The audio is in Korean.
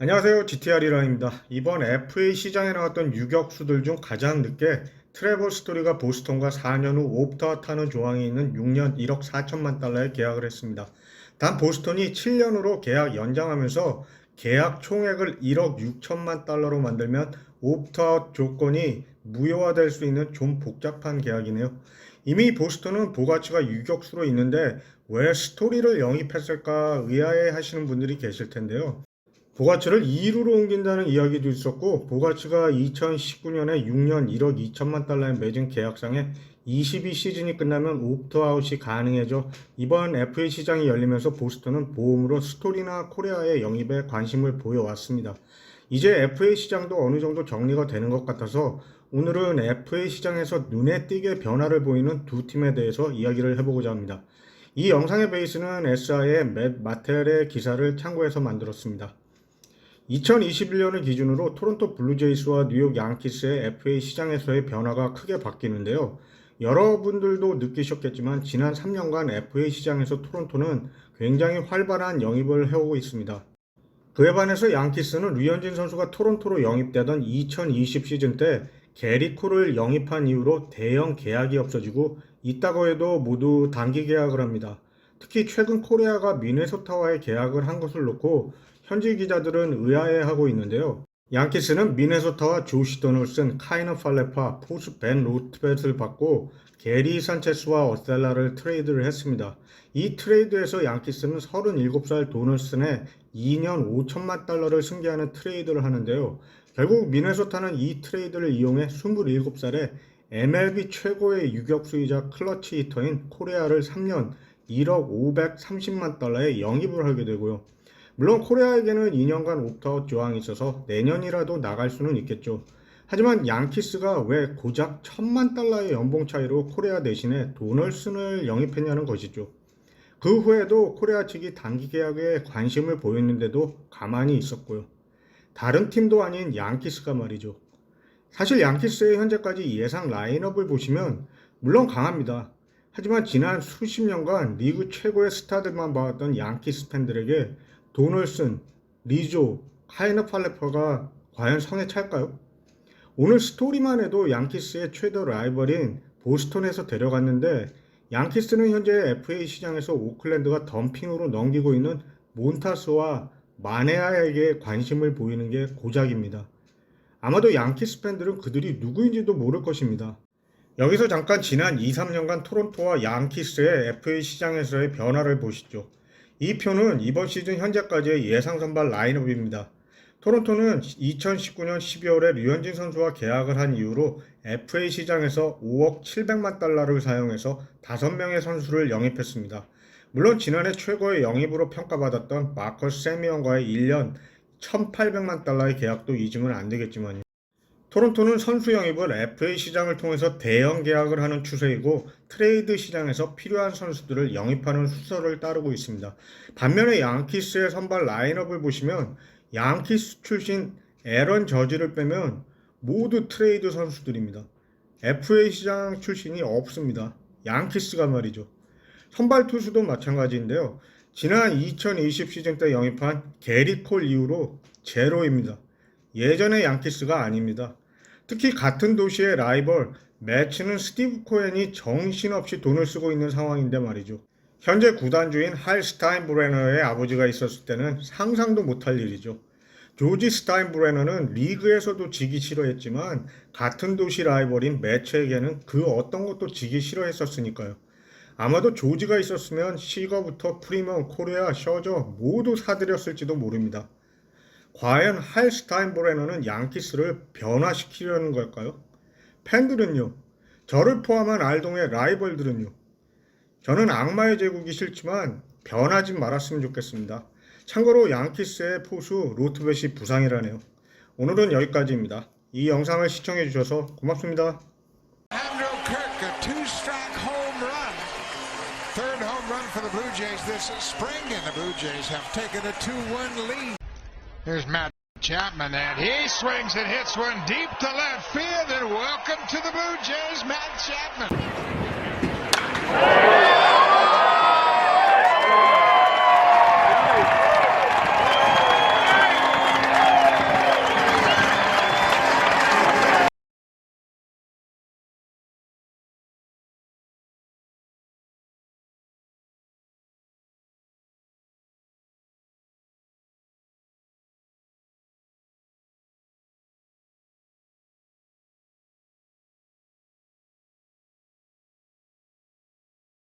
안녕하세요. GTR이라입니다. 이번 FA 시장에 나왔던 유격수들 중 가장 늦게 트레버 스토리가 보스턴과 4년 후 옵트아웃하는 조항이 있는 6년 1억 4천만 달러에 계약을 했습니다. 단 보스턴이 7년으로 계약 연장하면서 계약 총액을 1억 6천만 달러로 만들면 옵트아웃 조건이 무효화될 수 있는 좀 복잡한 계약이네요. 이미 보스턴은 보가치가 유격수로 있는데 왜 스토리를 영입했을까 의아해 하시는 분들이 계실 텐데요. 보가치를 2루로 옮긴다는 이야기도 있었고 보가치가 2019년에 6년 1억 2천만 달러에 맺은 계약상에 22 시즌이 끝나면 옵트아웃이 가능해져 이번 FA 시장이 열리면서 보스턴은 보험으로 스토리나 코리아의 영입에 관심을 보여왔습니다. 이제 FA 시장도 어느 정도 정리가 되는 것 같아서 오늘은 FA 시장에서 눈에 띄게 변화를 보이는 두 팀에 대해서 이야기를 해보고자 합니다. 이 영상의 베이스는 SI의 맷 마텔의 기사를 참고해서 만들었습니다. 2021년을 기준으로 토론토 블루제이스와 뉴욕 양키스의 FA 시장에서의 변화가 크게 바뀌는데요. 여러분들도 느끼셨겠지만 지난 3년간 FA 시장에서 토론토는 굉장히 활발한 영입을 해오고 있습니다. 그에 반해서 양키스는 류현진 선수가 토론토로 영입되던 2020 시즌 때 게리코를 영입한 이후로 대형 계약이 없어지고 있다고 해도 모두 단기 계약을 합니다. 특히 최근 코리아가 미네소타와의 계약을 한 것을 놓고 현지 기자들은 의아해하고 있는데요. 양키스는 미네소타와 조시 도널슨, 카이너 팔레파, 포스 벤 로트벳을 받고 게리 산체스와 어셀라를 트레이드를 했습니다. 이 트레이드에서 양키스는 37살 도널슨에 2년 5천만 달러를 승계하는 트레이드를 하는데요. 결국 미네소타는 이 트레이드를 이용해 27살에 MLB 최고의 유격수이자 클러치 히터인 코레아를 3년 1억 530만 달러에 영입을 하게 되고요. 물론 코레아에게는 2년간 옵트아웃 조항이 있어서 내년이라도 나갈 수는 있겠죠. 하지만 양키스가 왜 고작 천만 달러의 연봉 차이로 코레아 대신에 도널슨을 영입했냐는 것이죠. 그 후에도 코레아 측이 단기 계약에 관심을 보였는데도 가만히 있었고요. 다른 팀도 아닌 양키스가 말이죠. 사실 양키스의 현재까지 예상 라인업을 보시면 물론 강합니다. 하지만 지난 수십 년간 리그 최고의 스타들만 봐왔던 양키스 팬들에게 도널슨, 리조, 카이너 팔레퍼가 과연 성에 찰까요? 오늘 스토리만 해도 양키스의 최대 라이벌인 보스턴에서 데려갔는데 양키스는 현재 FA 시장에서 오클랜드가 덤핑으로 넘기고 있는 몬타스와 마네아에게 관심을 보이는 게 고작입니다. 아마도 양키스 팬들은 그들이 누구인지도 모를 것입니다. 여기서 잠깐 지난 2, 3년간 토론토와 양키스의 FA 시장에서의 변화를 보시죠. 이 표는 이번 시즌 현재까지의 예상 선발 라인업입니다. 토론토는 2019년 12월에 류현진 선수와 계약을 한 이후로 FA 시장에서 5억 700만 달러를 사용해서 5명의 선수를 영입했습니다. 물론 지난해 최고의 영입으로 평가받았던 마커스 세미언과의 1년 1,800만 달러의 계약도 잊으면 안 되겠지만요. 토론토는 선수 영입을 FA 시장을 통해서 대형 계약을 하는 추세이고 트레이드 시장에서 필요한 선수들을 영입하는 수설을 따르고 있습니다. 반면에 양키스의 선발 라인업을 보시면 양키스 출신 에런 저지를 빼면 모두 트레이드 선수들입니다. FA 시장 출신이 없습니다. 양키스가 말이죠. 선발 투수도 마찬가지인데요. 지난 2020 시즌 때 영입한 게리 콜 이후로 제로입니다. 예전의 양키스가 아닙니다. 특히 같은 도시의 라이벌 매치는 스티브 코엔이 정신없이 돈을 쓰고 있는 상황인데 말이죠. 현재 구단주인 할 스타인브레너의 아버지가 있었을 때는 상상도 못할 일이죠. 조지 스타인브레너는 리그에서도 지기 싫어했지만 같은 도시 라이벌인 매치에게는 그 어떤 것도 지기 싫어했었으니까요. 아마도 조지가 있었으면 시거부터 프리먼, 코리아, 셔저 모두 사들였을지도 모릅니다. 과연 할 스타인브레너는 양키스를 변화시키려는 걸까요? 팬들은요. 저를 포함한 알동의 라이벌들은요. 저는 악마의 제국이 싫지만 변하지 말았으면 좋겠습니다. 참고로 양키스의 포수 로트벳이 부상이라네요. 오늘은 여기까지입니다. 이 영상을 시청해 주셔서 고맙습니다. Home run for the Blue Jays this spring, and the Blue Jays have taken a 2-1 lead. Here's Matt Chapman, and he swings and hits one deep to left field, and welcome to the Blue Jays, Matt Chapman.